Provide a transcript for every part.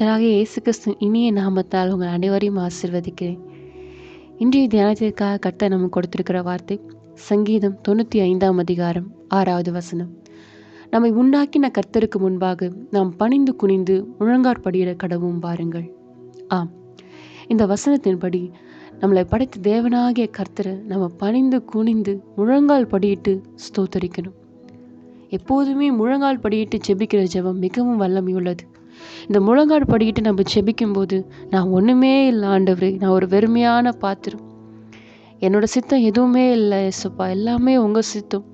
கத்தராக இயேசு கிறிஸ்து இனிய நாமத்தால் உங்கள் அனைவரையும் ஆசிர்வதிக்கிறேன். இன்றைய தியானத்திற்காக கர்த்தர் நம்ம கொடுத்திருக்கிற வார்த்தை சங்கீதம் தொண்ணூற்றி ஐந்தாம் அதிகாரம் ஆறாவது வசனம். நம்மை உண்டாக்கின கர்த்தருக்கு முன்பாக நாம் பணிந்து குனிந்து முழங்காற்படியிட கடவும் வாருங்கள். ஆம். இந்த வசனத்தின்படி நம்மளை படைத்த தேவனாகிய கர்த்தரை நம்ம பணிந்து குனிந்து முழங்கால் படியிட்டு ஸ்தோத்தரிக்கணும். எப்போதுமே முழங்கால் படியிட்டு செபிக்கிற ஜெபம் மிகவும் வல்லமை உள்ளது இந்த முழங்கால் படிக்கிட்டு நம்ம செபிக்கும்போது நான் ஒன்றுமே இல்லை ஆண்டவரே நான் ஒரு வெறுமையான பாத்திரம். என்னோட சித்தம் எதுவுமே இல்லை எசப்பா எல்லாமே உங்கள் சித்தம்.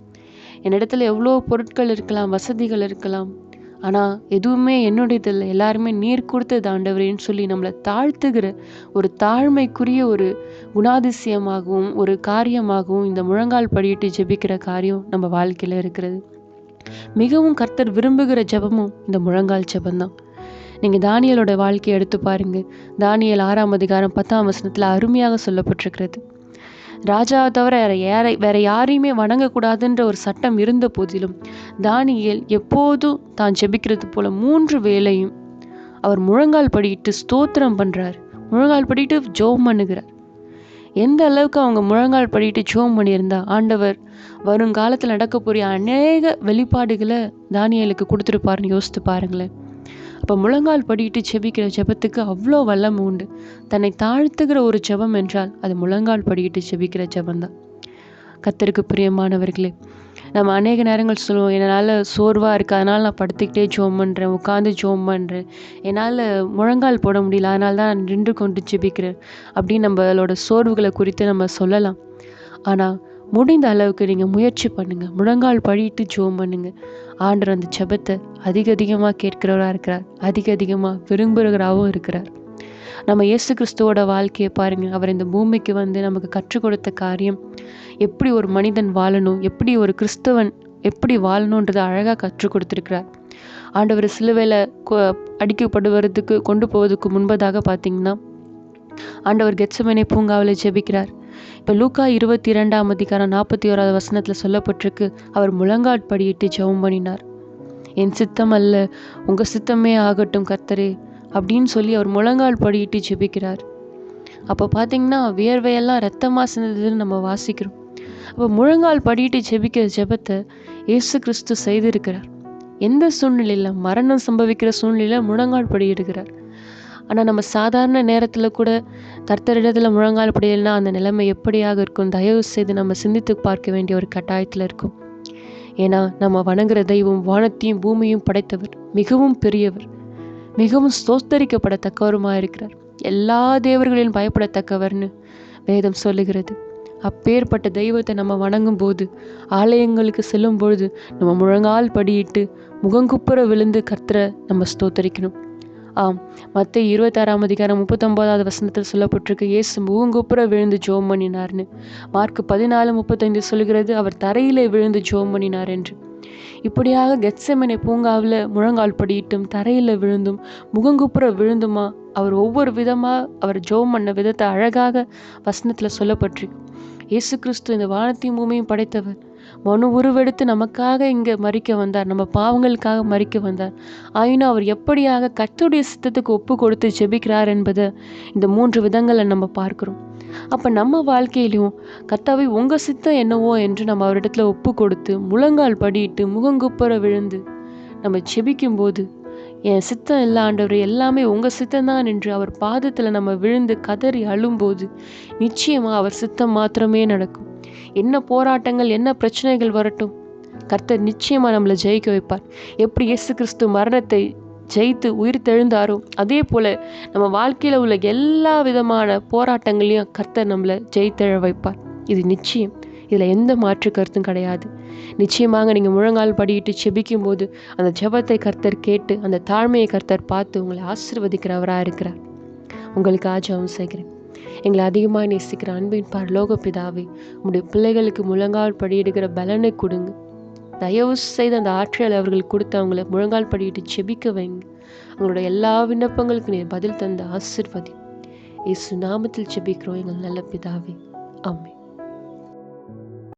என்னிடத்துல எவ்வளோ பொருட்கள் இருக்கலாம் வசதிகள் இருக்கலாம் ஆனால் எதுவுமே என்னுடையது இல்லை. எல்லாருமே நீர் கொடுத்தது ஆண்டவரேன்னு சொல்லி நம்மளை தாழ்த்துகிற ஒரு தாழ்மைக்குரிய ஒரு குணாதிசயமாகவும் ஒரு காரியமாகவும் இந்த முழங்கால் படியிட்டு ஜெபிக்கிற காரியம் நம்ம வாழ்க்கையில் இருக்கிறது. மிகவும் கர்த்தர் விரும்புகிற ஜெபமும் இந்த முழங்கால் ஜபம்தான். நீங்கள் தானியலோட வாழ்க்கையை எடுத்து பாருங்க. தானியல் ஆறாம் அதிகாரம் பத்தாம் வசனத்தில் அருமையாக சொல்லப்பட்டிருக்கிறது. ராஜாவை தவிர வேற யாரை வேற யாரையுமே வணங்கக்கூடாதுன்ற ஒரு சட்டம் இருந்த போதிலும் தானியல் எப்போதும் தான் ஜெபிக்கிறது போல மூன்று வேளையும் அவர் முழங்கால் படியிட்டு ஸ்தோத்திரம் பண்ணுறார் முழங்கால் படிட்டு ஜோம் பண்ணுகிறார். எந்த அளவுக்கு அவங்க முழங்கால் படிட்டு ஜோம் பண்ணியிருந்தா ஆண்டவர் வருங்காலத்தில் நடக்கக்கூடிய அநேக வெளிப்பாடுகளை தானியலுக்கு கொடுத்துருப்பாருன்னு யோசித்து பாருங்களேன். அப்போ முழங்கால் படிட்டு செபிக்கிற ஜெபத்துக்கு அவ்வளோ வல்லம் உண்டு. தன்னை தாழ்த்துகிற ஒரு ஜெபம் என்றால் அது முழங்கால் படிட்டு செபிக்கிற ஜெபம்தான் கத்தருக்கு பிரியமானவர்களே நம்ம அநேக நேரங்கள் சொல்லுவோம் என்னால் சோர்வாக இருக்குது அதனால் நான் படுத்துக்கிட்டே ஜோம் பண்ணுறேன் உட்காந்து ஜோம் பண்ணுறேன் என்னால் முழங்கால் போட முடியல அதனால தான் நான் நின்று கொண்டு ஜெபிக்கிறேன் அப்படின்னு நம்மளோட சோர்வுகளை குறித்து நம்ம சொல்லலாம். ஆனால் முடிந்த அளவுக்கு நீங்கள் முயற்சி பண்ணுங்கள் முழங்கால் பழிட்டு ஜோம் பண்ணுங்கள் ஆண்டவர் அந்த ஜெபத்தை அதிக அதிகமாக கேட்கிறவராக இருக்கிறார். அதிக அதிகமாக விரும்புகிறவராகவும் இருக்கிறார். நம்ம இயேசு கிறிஸ்துவோட வாழ்க்கையை பாருங்கள் அவர் இந்த பூமிக்கு வந்து நமக்கு கற்றுக் கொடுத்த காரியம் எப்படி ஒரு மனிதன் வாழணும் எப்படி ஒரு கிறிஸ்தவன் எப்படி வாழணுன்றதை அழகாக கற்றுக் கொடுத்துருக்கிறார். ஆண்டவர் சிலுவையில் அடிக்கப்படுவதுக்கு கொண்டு போவதுக்கு முன்பதாக பார்த்தீங்கன்னா ஆண்டவர் கெச்சமனை பூங்காவில் ஜெபிக்கிறார். இப்போ லூக்கா இருபத்தி இரண்டாம் அதிகாரம் நாற்பத்தி ஓராவது வசனத்தில் சொல்லப்பட்டிருக்கு. அவர் முழங்காட்படியிட்டு ஜெபம் பண்ணினார். என் சித்தம் அல்ல உங்கள் சித்தமே ஆகட்டும் கர்த்தரே அப்படின்னு சொல்லி அவர் முழங்கால் படியிட்டு ஜெபிக்கிறார். அப்போ பார்த்தீங்கன்னா வியர்வையெல்லாம் ரத்தமாக சிந்ததுன்னு நம்ம வாசிக்கிறோம். அப்போ முழங்கால் படியிட்டு ஜெபிக்கிற ஜெபத்தை இயேசு கிறிஸ்து செய்திருக்கிறார். எந்த சூழ்நிலையில்? மரணம் சம்பவிக்கிற சூழ்நிலையில் முழங்கால் படியிடுகிறார் ஆனால் நம்ம சாதாரண நேரத்தில் கூட கர்த்தரிடத்தில் முழங்கால் படியலைன்னா அந்த நிலைமை எப்படியாக இருக்கும்? தயவு செய்து நம்ம சிந்தித்து பார்க்க வேண்டிய ஒரு கட்டாயத்தில் இருக்கும். ஏன்னா நம்ம வணங்குற தெய்வம் வானத்தையும் பூமியும் படைத்தவர் மிகவும் பெரியவர் மிகவும் ஸ்தோத்தரிக்கப்படத்தக்கவருமாக இருக்கிறார். எல்லா தேவர்களையும் பயப்படத்தக்கவர்னு வேதம் சொல்லுகிறது. அப்பேற்பட்ட தெய்வத்தை நம்ம வணங்கும் போது ஆலயங்களுக்கு செல்லும் பொழுது நம்ம முழங்கால் படியிட்டு முகங்குப்புற விழுந்து கர்த்தரை நம்ம ஸ்தோத்தரிக்கணும். மற்ற இருபத்தாறாம் அதிகாரம் முப்பத்தொம்போதாவது வசனத்தில் சொல்லப்பட்டிருக்கு இயேசு மூங்குப்புற விழுந்து ஜோம் பண்ணினார்னு. மார்க் பதினாலு முப்பத்தைந்து சொல்கிறது அவர் தரையிலே விழுந்து ஜோம் பண்ணினார் என்று இப்படியாக கெட்சமனை பூங்காவில் முழங்கால் படியிட்டும் தரையில் விழுந்தும் முகங்குப்புற விழுந்துமா அவர் ஒவ்வொரு விதமாக அவர் ஜோம் பண்ண விதத்தை அழகாக வசனத்தில் சொல்லப்பட்டிருக்கு. இயேசு கிறிஸ்து இந்த வானத்தையும் பூமியும் படைத்தவர். மனு உருவெடுத்து நமக்காக இங்கே மறிக்க வந்தார். நம்ம பாவங்களுக்காக மறிக்க வந்தார். ஆயினும் அவர் எப்படியாக கத்துடைய சித்தத்துக்கு ஒப்பு கொடுத்து ஜெபிக்கிறார் என்பதை இந்த மூன்று விதங்களை நம்ம பார்க்குறோம். அப்போ நம்ம வாழ்க்கையிலையும் கத்தாவை உங்கள் சித்தம் என்னவோ என்று நம்ம அவரிடத்துல ஒப்பு கொடுத்து முழங்கால் படியிட்டு முகங்குப்புற விழுந்து நம்ம செபிக்கும்போது என் சித்தம் இல்லை ஆண்டவர் எல்லாமே உங்கள் சித்தம்தான் என்று அவர் பாதத்தில் நம்ம விழுந்து கதறி அழும்போது நிச்சயமாக அவர் சித்தம் மாத்திரமே நடக்கும். என்ன போராட்டங்கள் என்ன பிரச்சனைகள் வரட்டும். கர்த்தர் நிச்சயமாக நம்மளை ஜெயிக்க வைப்பார். எப்படி இயேசு கிறிஸ்து மரணத்தை ஜெயித்து உயிர் தெழுந்தாரோ அதே போல் நம்ம வாழ்க்கையில் உள்ள எல்லா விதமான போராட்டங்களையும் கர்த்தர் நம்மளை ஜெயித்தெழ வைப்பார். இது நிச்சயம். இதில் எந்த மாற்று கருத்தும் கிடையாது. நிச்சயமாக நீங்கள் முழங்கால் படியிட்டு செபிக்கும் போது அந்த ஜெபத்தை கர்த்தர் கேட்டு அந்த தாழ்மையை கர்த்தர் பார்த்து உங்களை ஆசிர்வதிக்கிறவராக இருக்கிறார். உங்களுக்கு ஆஜாவும் செய்கிறேன். எங்களை அதிகமாக நேசிக்கிற அன்பின் பரலோக பிதாவே உங்களுடைய பிள்ளைகளுக்கு முழங்கால் படியெடுக்கிற பலனை கொடுங்க. தயவு செய்து அந்த ஆற்றல் அவர்களுக்கு கொடுத்து அவங்கள முழங்கால் படியிட்டு செபிக்க வைங்க. அவங்களோட எல்லா விண்ணப்பங்களுக்கும் நீ பதில் தந்த ஆசிர்வதி. இயேசு நாமத்தில் செபிக்கிறோம் எங்கள் நல்ல பிதாவே. ஆமே